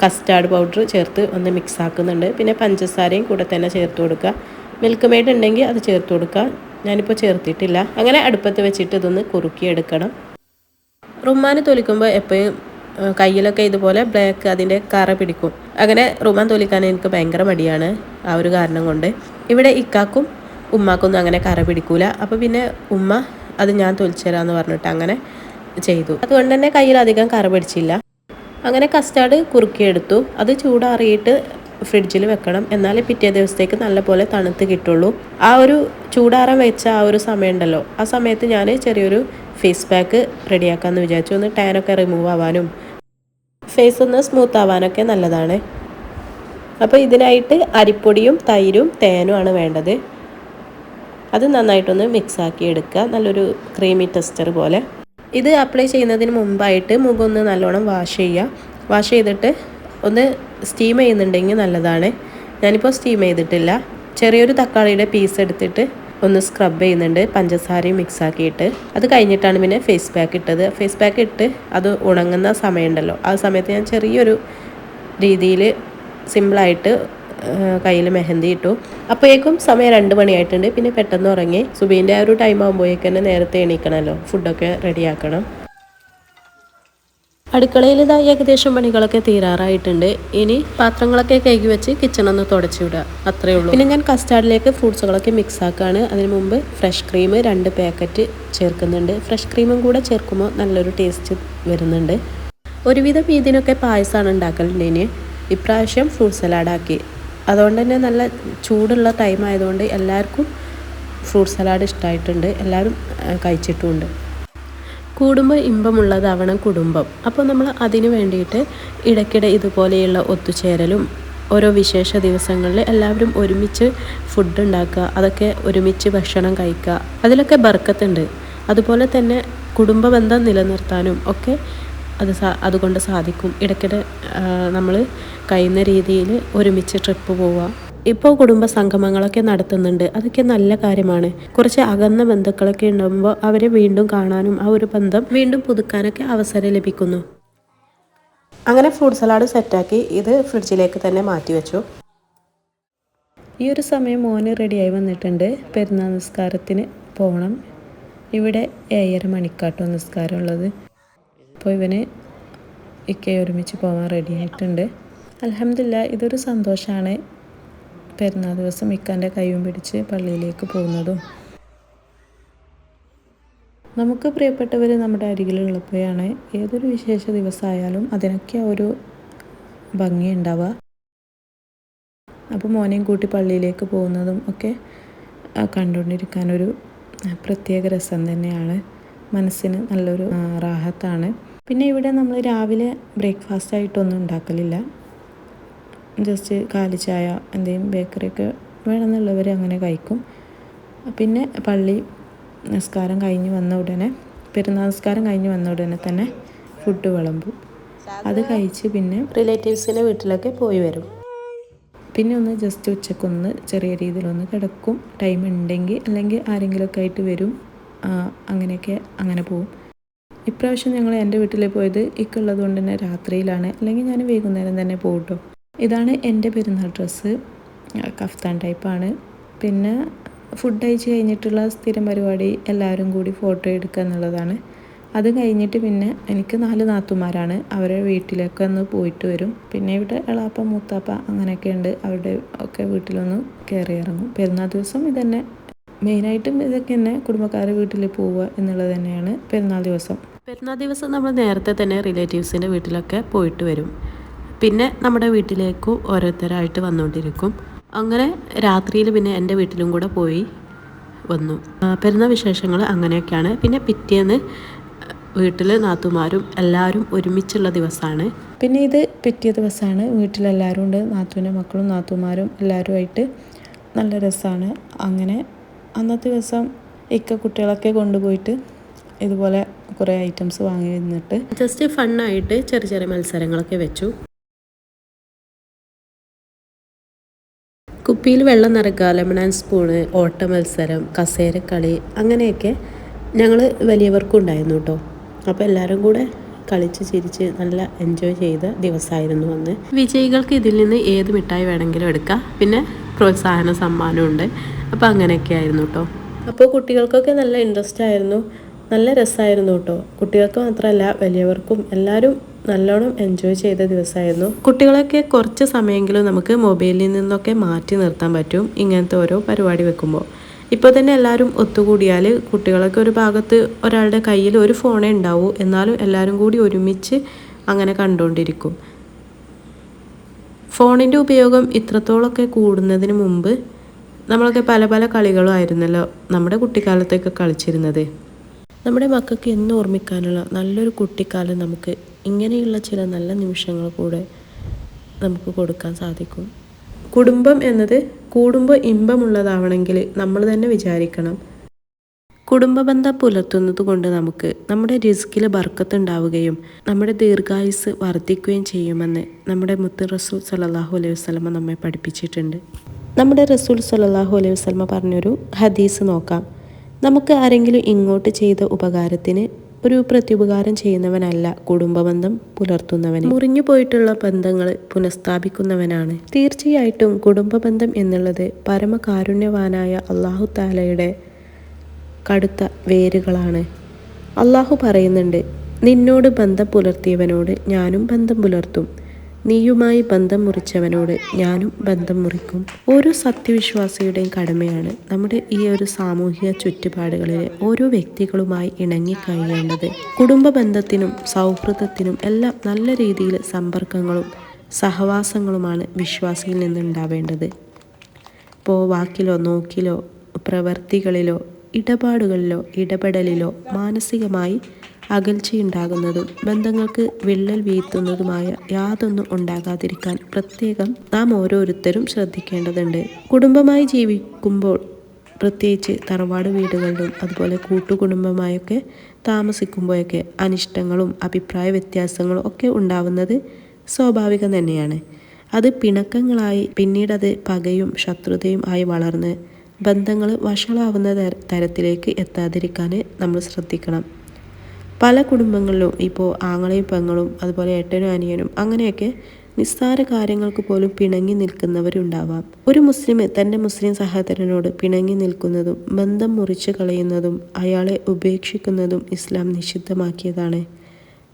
S3: കസ്റ്റാർഡ് പൗഡർ ചേർത്ത് ഒന്ന് മിക്സ് ആക്കുന്നുണ്ട്. പിന്നെ പഞ്ചസാരയും കൂടെ തന്നെ ചേർത്ത് കൊടുക്കുക. മിൽക്ക് മെയ്ഡ് ഉണ്ടെങ്കിൽ അത് ചേർത്ത് കൊടുക്കുക. ഞാനിപ്പോൾ ചേർത്തിട്ടില്ല. അങ്ങനെ അടുപ്പത്ത് വെച്ചിട്ട് ഇതൊന്ന് കുറുക്കിയെടുക്കണം. റുമാന് തൊലിക്കുമ്പോൾ എപ്പോഴും കയ്യിലൊക്കെ ഇതുപോലെ ബ്ലാക്ക് അതിന്റെ കറ പിടിക്കും. അങ്ങനെ റുമാൻ തൊലിക്കാൻ എനിക്ക് ഭയങ്കര മടിയാണ് ആ ഒരു കാരണം കൊണ്ട്. ഇവിടെ ഇക്കാക്കും ഉമ്മാക്കൊന്നും അങ്ങനെ കറ പിടിക്കൂല. അപ്പോൾ പിന്നെ ഉമ്മ അത് ഞാൻ തൊലിച്ചുതരാമെന്ന് പറഞ്ഞിട്ട് അങ്ങനെ ചെയ്തു. അതുകൊണ്ട് തന്നെ കയ്യിൽ അധികം കറ പിടിച്ചില്ല. അങ്ങനെ കസ്റ്റാർഡ് കുറുക്കിയെടുത്തു. അത് ചൂടാറിയിട്ട് ഫ്രിഡ്ജിൽ വെക്കണം. എന്നാലേ പിറ്റേ ദിവസത്തേക്ക് നല്ലപോലെ തണുത്ത് കിട്ടുള്ളൂ. ആ ഒരു ചൂടാറാൻ വെച്ച ആ ഒരു സമയമുണ്ടല്ലോ. ആ സമയത്ത് ഞാൻ ചെറിയൊരു ഫേസ് പാക്ക് റെഡിയാക്കാമെന്ന് വിചാരിച്ചു. ഒന്ന് ടാനൊക്കെ റിമൂവ് ആവാനും. ഫേസ് ഒന്ന് സ്മൂത്ത് ആവാനൊക്കെ നല്ലതാണ്. അപ്പോൾ ഇതിനായിട്ട് അരിപ്പൊടിയും തൈരും തേനും ആണ് വേണ്ടത്. അത് നന്നായിട്ടൊന്ന് മിക്സാക്കി എടുക്കുക. നല്ലൊരു ക്രീമി ടെസ്റ്റർ പോലെ. ഇത് അപ്ലൈ ചെയ്യുന്നതിന് മുമ്പായിട്ട് മുഖം ഒന്ന് നല്ലോണം വാഷ് ചെയ്യുക. വാഷ് ചെയ്തിട്ട് ഒന്ന് സ്റ്റീം ചെയ്യുന്നുണ്ടെങ്കിൽ നല്ലതാണ്. ഞാനിപ്പോൾ സ്റ്റീം ചെയ്തിട്ടില്ല. ചെറിയൊരു തക്കാളിയുടെ പീസ് എടുത്തിട്ട് ഒന്ന് സ്ക്രബ് ചെയ്യുന്നുണ്ട്. പഞ്ചസാരയും മിക്സ് ആക്കിയിട്ട്. അത് കഴിഞ്ഞിട്ടാണ് പിന്നെ ഫേസ് പാക്ക് ഇട്ടത്. ഫേസ് പാക്ക് ഇട്ട് അത് ഉണങ്ങുന്ന സമയമുണ്ടല്ലോ. ആ സമയത്ത് ഞാൻ ചെറിയൊരു രീതിയിൽ സിമ്പിളായിട്ട് കയ്യിൽ മെഹന്തി ഇട്ടു. അപ്പോഴേക്കും സമയം രണ്ട് മണിയായിട്ടുണ്ട്. പിന്നെ പെട്ടെന്ന് ഉറങ്ങി. സുബീന്റെ ആ ഒരു ടൈം ആകുമ്പോഴേക്ക് തന്നെ നേരത്തെ എണീക്കണമല്ലോ ഫുഡൊക്കെ റെഡിയാക്കണം അടുക്കളയിൽ ഇതാ ഏകദേശം പണികളൊക്കെ തീരാറായിട്ടുണ്ട്. ഇനി പാത്രങ്ങളൊക്കെ കഴുകി വെച്ച് കിച്ചണൊന്ന് തുടച്ചിടുക അത്രേ ഉള്ളൂ. പിന്നെ ഞാൻ കസ്റ്റാർഡിലേക്ക് ഫ്രൂട്ട്സുകളൊക്കെ മിക്സ് ആക്കുകയാണ് അതിന് മുമ്പ് ഫ്രഷ് ക്രീം രണ്ട് പാക്കറ്റ് ചേർക്കുന്നുണ്ട്. ഫ്രഷ് ക്രീമും കൂടെ ചേർക്കുമ്പോൾ നല്ലൊരു ടേസ്റ്റ് വരുന്നുണ്ട്. ഒരുവിധം ഇതിനൊക്കെ പായസമാണ് ഉണ്ടാക്കലുണ്ട് ഇനി. ഇപ്രാവശ്യം ഫ്രൂട്ട് സലാഡാക്കി അതുകൊണ്ട് തന്നെ നല്ല ചൂടുള്ള ടൈം ആയതുകൊണ്ട് എല്ലാവർക്കും ഫ്രൂട്ട് സലാഡ് ഇഷ്ടമായിട്ടുണ്ട് എല്ലാവരും കഴിച്ചിട്ടുമുണ്ട്. കൂടുമ്പോൾ ഇമ്പമുള്ളതാവണം കുടുംബം. അപ്പോൾ നമ്മൾ അതിനു വേണ്ടിയിട്ട് ഇടയ്ക്കിടെ ഇതുപോലെയുള്ള ഒത്തുചേരലും ഓരോ വിശേഷ ദിവസങ്ങളിൽ എല്ലാവരും ഒരുമിച്ച് ഫുഡ് ഉണ്ടാക്കുക അതൊക്കെ ഒരുമിച്ച് ഭക്ഷണം കഴിക്കുക അതിലൊക്കെ ബർക്കത്തുണ്ട്. അതുപോലെ തന്നെ കുടുംബ ബന്ധം നിലനിർത്താനും ഒക്കെ അത് സാ അതുകൊണ്ട് സാധിക്കും. ഇടയ്ക്കിടെ നമ്മൾ കഴിയുന്ന രീതിയിൽ ഒരുമിച്ച് ട്രിപ്പ് പോവുക. ഇപ്പോൾ കുടുംബ സംഗമങ്ങളൊക്കെ നടത്തുന്നുണ്ട്. അതൊക്കെ നല്ല കാര്യമാണ്. കുറച്ച് അകന്ന ബന്ധുക്കളൊക്കെ ഉണ്ടാകുമ്പോൾ അവരെ വീണ്ടും കാണാനും ആ ഒരു ബന്ധം വീണ്ടും പുതുക്കാനൊക്കെ അവസരം ലഭിക്കുന്നു. അങ്ങനെ ഫ്രൂട്ട് സലാഡ് സെറ്റാക്കി ഇത് ഫ്രിഡ്ജിലേക്ക് തന്നെ മാറ്റി വെച്ചു
S1: ഈ ഒരു സമയം മോന് റെഡിയായി വന്നിട്ടുണ്ട്. പെരുന്നാൾ നിസ്കാരത്തിന് പോകണം ഇവിടെ ഏഴര മണിക്കാട്ടോ നിസ്കാരം ഉള്ളത് അപ്പോൾ ഇവന് ഇക്കെ ഒരുമിച്ച് പോകാൻ റെഡി ആയിട്ടുണ്ട്. അലഹമില്ല ഇതൊരു സന്തോഷമാണ് പെരുന്നാൾ ദിവസം ഇക്കാന്റെ കൈയും പിടിച്ച് പള്ളിയിലേക്ക് പോകുന്നതും. നമുക്ക് പ്രിയപ്പെട്ടവർ നമ്മുടെ അരികിലുള്ളപ്പോഴാണ് ഏതൊരു വിശേഷ ദിവസമായാലും അതിനൊക്കെ ഒരു ഭംഗി ഉണ്ടാവുക. അപ്പോൾ മോനെയും കൂട്ടി പള്ളിയിലേക്ക് പോകുന്നതും ഒക്കെ കണ്ടുകൊണ്ടിരിക്കാനൊരു പ്രത്യേക രസം തന്നെയാണ്. മനസ്സിന് നല്ലൊരു റാഹത്താണ്. പിന്നെ ഇവിടെ നമ്മൾ രാവിലെ ബ്രേക്ക്ഫാസ്റ്റ് ആയിട്ടൊന്നും ഉണ്ടാക്കലില്ല. ജസ്റ്റ് കാലി ചായ എന്തെങ്കിലും ബേക്കറിയൊക്കെ വേണമെന്നുള്ളവർ അങ്ങനെ കഴിക്കും. പിന്നെ പള്ളി നിസ്കാരം കഴിഞ്ഞ് വന്ന ഉടനെ
S2: പെരുന്നാൾ നിസ്കാരം കഴിഞ്ഞ് വന്ന ഉടനെ തന്നെ ഫുഡ് വിളമ്പും. അത് കഴിച്ച് പിന്നെ
S3: റിലേറ്റീവ്സിന്റെ വീട്ടിലൊക്കെ പോയി വരും.
S2: പിന്നെ ഒന്ന് ജസ്റ്റ് ഉച്ചക്കൊന്ന് ചെറിയ രീതിയിലൊന്ന് കിടക്കും. ടൈം ഉണ്ടെങ്കിൽ അല്ലെങ്കിൽ ആരെങ്കിലുമൊക്കെ ആയിട്ട് വരും. അങ്ങനെയൊക്കെ അങ്ങനെ പോവും. ഇപ്രാവശ്യം ഞങ്ങൾ എന്റെ വീട്ടിൽ പോയത് ഇക്കുള്ളത് കൊണ്ട് തന്നെ രാത്രിയിലാണ്. അല്ലെങ്കിൽ ഞാൻ വൈകുന്നേരം തന്നെ പോകും കേട്ടോ ഇതാണ് എന്റെ പെരുന്നാൾ ഡ്രസ്സ്. കഫ്താൻ ടൈപ്പാണ് പിന്നെ ഫുഡ് അയച്ച് കഴിഞ്ഞിട്ടുള്ള സ്ഥിരം പരിപാടി എല്ലാവരും കൂടി ഫോട്ടോ എടുക്കുക എന്നുള്ളതാണ്. അത് കഴിഞ്ഞിട്ട് പിന്നെ എനിക്ക് നാല് നാത്തുമാരാണ്. അവരെ വീട്ടിലൊക്കെ ഒന്ന് പോയിട്ട് വരും. പിന്നെ ഇവിടെ എളാപ്പ മൂത്താപ്പ അങ്ങനെയൊക്കെ ഉണ്ട്. അവരുടെ ഒക്കെ വീട്ടിലൊന്ന് കയറി ഇറങ്ങും. പെരുന്നാൾ ദിവസം ഇതന്നെ. മെയിനായിട്ടും ഇതൊക്കെ തന്നെ കുടുംബക്കാരുടെ വീട്ടിൽ പോവുക എന്നുള്ളത് തന്നെയാണ് പെരുന്നാൾ ദിവസം.
S3: പെരുന്നാൾ ദിവസം നമ്മൾ നേരത്തെ തന്നെ റിലേറ്റീവ്സിന്റെ വീട്ടിലൊക്കെ പോയിട്ട് വരും. പിന്നെ നമ്മുടെ വീട്ടിലേക്ക് ഓരോരുത്തരായിട്ട് വന്നുകൊണ്ടിരിക്കും. അങ്ങനെ രാത്രിയിൽ പിന്നെ എന്റെ വീട്ടിലും കൂടെ പോയി വന്നു. പെരുന്ന വിശേഷങ്ങൾ അങ്ങനെയൊക്കെയാണ്. പിന്നെ പിറ്റേന്ന് വീട്ടിൽ നാത്തുമാരും എല്ലാവരും ഒരുമിച്ചുള്ള ദിവസമാണ്.
S2: പിന്നെ ഇത് പിറ്റേ ദിവസമാണ്. വീട്ടിലെല്ലാവരും ഉണ്ട്. നാത്തൂന്റെ മക്കളും നാത്തുമാരും എല്ലാവരുമായിട്ട് നല്ല രസമാണ്. അങ്ങനെ അന്നത്തെ ദിവസം ഇക്ക കുട്ടികളൊക്കെ കൊണ്ടുപോയിട്ട് ഇതുപോലെ കുറേ ഐറ്റംസ് വാങ്ങി വന്നിട്ട്
S3: ജസ്റ്റ് ഫണ്ണായിട്ട് ചെറിയ ചെറിയ മത്സരങ്ങളൊക്കെ വെച്ചു. കുപ്പിയിൽ വെള്ളം നിറക്കുക ലെമൺ ആൻഡ് സ്പൂണ് ഓട്ട മത്സരം കസേരക്കളി അങ്ങനെയൊക്കെ ഞങ്ങൾ വലിയവർക്കും ഉണ്ടായിരുന്നു കേട്ടോ അപ്പോൾ എല്ലാവരും കൂടെ കളിച്ച് ചിരിച്ച് നല്ല എൻജോയ് ചെയ്ത ദിവസമായിരുന്നു അന്ന്. വിജയികൾക്ക് ഇതിൽ നിന്ന് ഏത് മിഠായി വേണമെങ്കിലും എടുക്കാം. പിന്നെ പ്രോത്സാഹന സമ്മാനമുണ്ട് അപ്പോൾ അങ്ങനെയൊക്കെ ആയിരുന്നു കേട്ടോ അപ്പോൾ കുട്ടികൾക്കൊക്കെ നല്ല ഇൻട്രസ്റ്റ് ആയിരുന്നു. നല്ല രസമായിരുന്നു കേട്ടോ കുട്ടികൾക്ക് മാത്രമല്ല വലിയവർക്കും എല്ലാവരും നല്ലോണം എൻജോയ് ചെയ്ത ദിവസമായിരുന്നു. കുട്ടികളൊക്കെ കുറച്ച് സമയമെങ്കിലും നമുക്ക് മൊബൈലിൽ നിന്നൊക്കെ മാറ്റി നിർത്താൻ പറ്റും ഇങ്ങനത്തെ ഓരോ പരിപാടി വെക്കുമ്പോൾ. ഇപ്പോൾ തന്നെ എല്ലാവരും ഒത്തുകൂടിയാൽ കുട്ടികളൊക്കെ ഒരു ഭാഗത്ത് ഒരാളുടെ കയ്യിൽ ഒരു ഫോണേ ഉണ്ടാവൂ എന്നാലും എല്ലാവരും കൂടി ഒരുമിച്ച് അങ്ങനെ കണ്ടുകൊണ്ടിരിക്കും. ഫോണിന്റെ ഉപയോഗം ഇത്രത്തോളമൊക്കെ കൂടുന്നതിന് മുമ്പ് നമ്മളൊക്കെ പല പല കളികളും ആയിരുന്നല്ലോ നമ്മുടെ കുട്ടിക്കാലത്തൊക്കെ കളിച്ചിരുന്നത്. നമ്മുടെ മക്കൾക്ക് എന്ന് ഓർമ്മിക്കാനുള്ള നല്ലൊരു കുട്ടിക്കാലം നമുക്ക് ഇങ്ങനെയുള്ള ചില നല്ല നിമിഷങ്ങൾ കൂടെ നമുക്ക് കൊടുക്കാൻ സാധിക്കും. കുടുംബം എന്നത് കൂടുമ്പോൾ ഇമ്പമുള്ളതാവണമെങ്കിൽ നമ്മൾ തന്നെ വിചാരിക്കണം. കുടുംബബന്ധം പുലർത്തുന്നത് കൊണ്ട് നമുക്ക് നമ്മുടെ റിസ്കിൽ ബർക്കത്തുണ്ടാവുകയും നമ്മുടെ ദീർഘായുസ് വർദ്ധിക്കുകയും ചെയ്യുമെന്ന് നമ്മുടെ മുത്ത് റസൂൽ സലല്ലാഹു അലൈഹി വസ്ലമ നമ്മെ പഠിപ്പിച്ചിട്ടുണ്ട്. നമ്മുടെ റസൂൽ സലല്ലാഹു അലൈഹി വസ്ലമ പറഞ്ഞൊരു ഹദീസ് നോക്കാം. നമുക്ക് ആരെങ്കിലും ഇങ്ങോട്ട് ചെയ്ത ഉപകാരത്തിന് ഒരു പ്രത്യുപകാരം ചെയ്യുന്നവനല്ല കുടുംബബന്ധം പുലർത്തുന്നവൻ മുറിഞ്ഞു പോയിട്ടുള്ള ബന്ധങ്ങൾ പുനഃസ്ഥാപിക്കുന്നവനാണ്. തീർച്ചയായിട്ടും കുടുംബബന്ധം എന്നുള്ളത് പരമകാരുണ്യവാനായ അള്ളാഹു താലയുടെ കടുത്ത വേരുകളാണ്. അള്ളാഹു പറയുന്നുണ്ട് നിന്നോട് ബന്ധം പുലർത്തിയവനോട് ഞാനും ബന്ധം പുലർത്തും. നീയുമായി ബന്ധം മുറിച്ചവനോട് ഞാനും ബന്ധം മുറിക്കും. ഓരോ സത്യവിശ്വാസിയുടെയും കടമയാണ് നമ്മുടെ ഈ ഒരു സാമൂഹിക ചുറ്റുപാടുകളിലെ ഓരോ വ്യക്തികളുമായി ഇണങ്ങി കഴിയേണ്ടത്. കുടുംബ ബന്ധത്തിനും സൗഹൃദത്തിനും എല്ലാം നല്ല രീതിയിൽ സമ്പർക്കങ്ങളും സഹവാസങ്ങളുമാണ് വിശ്വാസിയിൽ നിന്നുണ്ടാവേണ്ടത്. ഇപ്പോൾ വാക്കിലോ നോക്കിലോ പ്രവർത്തികളിലോ ഇടപാടുകളിലോ ഇടപെടലിലോ മാനസികമായി അകൽച്ചയുണ്ടാകുന്നതും ബന്ധങ്ങൾക്ക് വിള്ളൽ വീഴ്ത്തുന്നതുമായ യാതൊന്നും ഉണ്ടാകാതിരിക്കാൻ പ്രത്യേകം നാം ഓരോരുത്തരും ശ്രദ്ധിക്കേണ്ടതുണ്ട്. കുടുംബമായി ജീവിക്കുമ്പോൾ പ്രത്യേകിച്ച് തറവാട് വീടുകളിലും അതുപോലെ കൂട്ടുകുടുംബമായൊക്കെ താമസിക്കുമ്പോഴൊക്കെ അനിഷ്ടങ്ങളും അഭിപ്രായ വ്യത്യാസങ്ങളും ഒക്കെ ഉണ്ടാവുന്നത് സ്വാഭാവികം തന്നെയാണ്. അത് പിണക്കങ്ങളായി പിന്നീടത് പകയും ശത്രുതയും ആയി വളർന്ന് ബന്ധങ്ങൾ വഷളാവുന്ന തര- തരത്തിലേക്ക് എത്താതിരിക്കാൻ നമ്മൾ ശ്രദ്ധിക്കണം. പല കുടുംബങ്ങളിലും ഇപ്പോൾ ആങ്ങളെയും പെങ്ങളും അതുപോലെ ഏട്ടനും അനിയനും അങ്ങനെയൊക്കെ നിസ്സാര കാര്യങ്ങൾക്ക് പോലും പിണങ്ങി നിൽക്കുന്നവരുണ്ടാവാം. ഒരു മുസ്ലിം തന്റെ മുസ്ലിം സഹോദരനോട് പിണങ്ങി നിൽക്കുന്നതും ബന്ധം മുറിച്ചു കളയുന്നതും അയാളെ ഉപേക്ഷിക്കുന്നതും ഇസ്ലാം നിഷിദ്ധമാക്കിയതാണ്.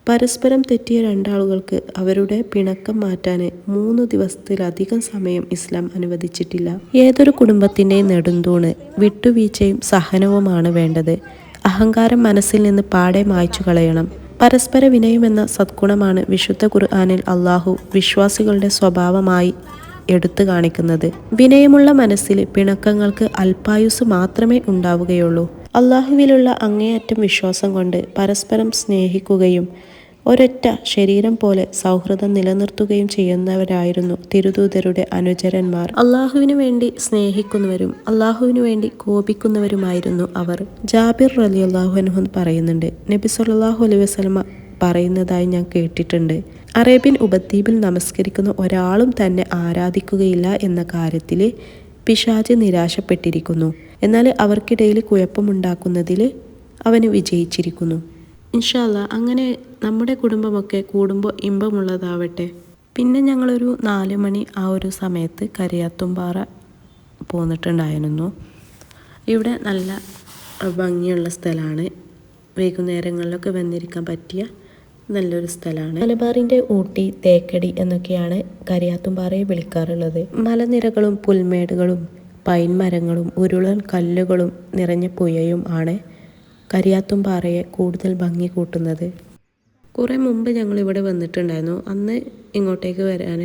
S3: പരസ്പരം തെറ്റിയ രണ്ടാളുകൾക്ക് അവരുടെ പിണക്കം മാറ്റാൻ മൂന്ന് ദിവസത്തിലധികം സമയം ഇസ്ലാം അനുവദിച്ചിട്ടില്ല. ഏതൊരു കുടുംബത്തിന്റെയും നെടുന്തൂണ് വിട്ടുവീഴ്ചയും സഹനവുമാണ് വേണ്ടത്. അഹങ്കാരം മനസ്സിൽ നിന്ന് പാടെ മായ്ച്ചു കളയണം. പരസ്പര വിനയമെന്ന സദ്ഗുണമാണ് വിശുദ്ധ ഖുർആാനിൽ അള്ളാഹു വിശ്വാസികളുടെ സ്വഭാവമായി എടുത്തു കാണിക്കുന്നത്. വിനയമുള്ള മനസ്സിൽ പിണക്കങ്ങൾക്ക് അൽപായുസ് മാത്രമേ ഉണ്ടാവുകയുള്ളൂ. അള്ളാഹുവിലുള്ള അങ്ങേയറ്റം വിശ്വാസം കൊണ്ട് പരസ്പരം സ്നേഹിക്കുകയും ഒരൊറ്റ ശരീരം പോലെ സൗഹൃദം നിലനിർത്തുകയും ചെയ്യുന്നവരായിരുന്നു തിരുദൂതരുടെ അനുചരന്മാർ. അള്ളാഹുവിനു വേണ്ടി സ്നേഹിക്കുന്നവരും അള്ളാഹുവിനു വേണ്ടി കോപിക്കുന്നവരുമായിരുന്നു അവർ. ജാബിർ അലി അള്ളാഹുഅനഹു പറയുന്നുണ്ട്. നബി സല്ലല്ലാഹു അലൈഹി വസ്ലമ പറയുന്നതായി ഞാൻ കേട്ടിട്ടുണ്ട്. അറേബ്യൻ ഉപദ്വീപിൽ നമസ്കരിക്കുന്ന ഒരാളും തന്നെ ആരാധിക്കുകയില്ല എന്ന കാര്യത്തിൽ പിശാജ് നിരാശപ്പെട്ടിരിക്കുന്നു. എന്നാൽ അവർക്കിടയിൽ കുഴപ്പമുണ്ടാക്കുന്നതിൽ അവന് വിജയിച്ചിരിക്കുന്നു. ഇൻഷാല്ല അങ്ങനെ നമ്മുടെ കുടുംബമൊക്കെ കൂടുമ്പോൾ ഇമ്പമുള്ളതാവട്ടെ. പിന്നെ ഞങ്ങളൊരു നാല് മണി ആ ഒരു സമയത്ത് കരിയാത്തുംപാറ പോന്നിട്ടുണ്ടായിരുന്നു. ഇവിടെ നല്ല ഭംഗിയുള്ള സ്ഥലമാണ് വൈകുന്നേരങ്ങളിലൊക്കെ വന്നിരിക്കാൻ പറ്റിയ നല്ലൊരു സ്ഥലമാണ് മലബാറിന്റെ ഊട്ടി തേക്കടി എന്നൊക്കെയാണ് കരിയാത്തുംപാറയെ വിളിക്കാറുള്ളത്. മലനിരകളും പുൽമേടുകളും പൈൻ മരങ്ങളും ഉരുളൻ കല്ലുകളും നിറഞ്ഞ പുഴയും ആണ് കരിയാത്തുംപാറയെ കൂടുതൽ ഭംഗി കൂട്ടുന്നത്. കുറേ മുമ്പ് ഞങ്ങൾ ഇവിടെ വന്നിട്ടുണ്ടായിരുന്നു. അന്ന് ഇങ്ങോട്ടേക്ക് വരാൻ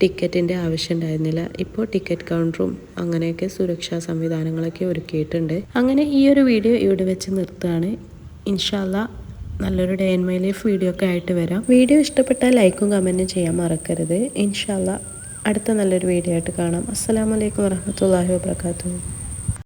S3: ടിക്കറ്റിന്റെ ആവശ്യം ഉണ്ടായിരുന്നില്ല ഇപ്പോൾ ടിക്കറ്റ് കൗണ്ടറും അങ്ങനെയൊക്കെ സുരക്ഷാ സംവിധാനങ്ങളൊക്കെ ഒരുക്കിയിട്ടുണ്ട്. അങ്ങനെ ഈ ഒരു വീഡിയോ ഇവിടെ വെച്ച് നിർത്തുകയാണ്. ഇൻഷാല്ല നല്ലൊരു day and my life video ഒക്കെ ആയിട്ട് വരാം. വീഡിയോ ഇഷ്ടപ്പെട്ടാൽ ലൈക്കും കമന്റും ചെയ്യാൻ മറക്കരുത്. ഇൻഷാല്ല അടുത്ത നല്ലൊരു വീഡിയോ ആയിട്ട് കാണാം. അസ്സാം വലൈക്കും വരഹമത്തല്ലാഹി വാബർക്കാത്തു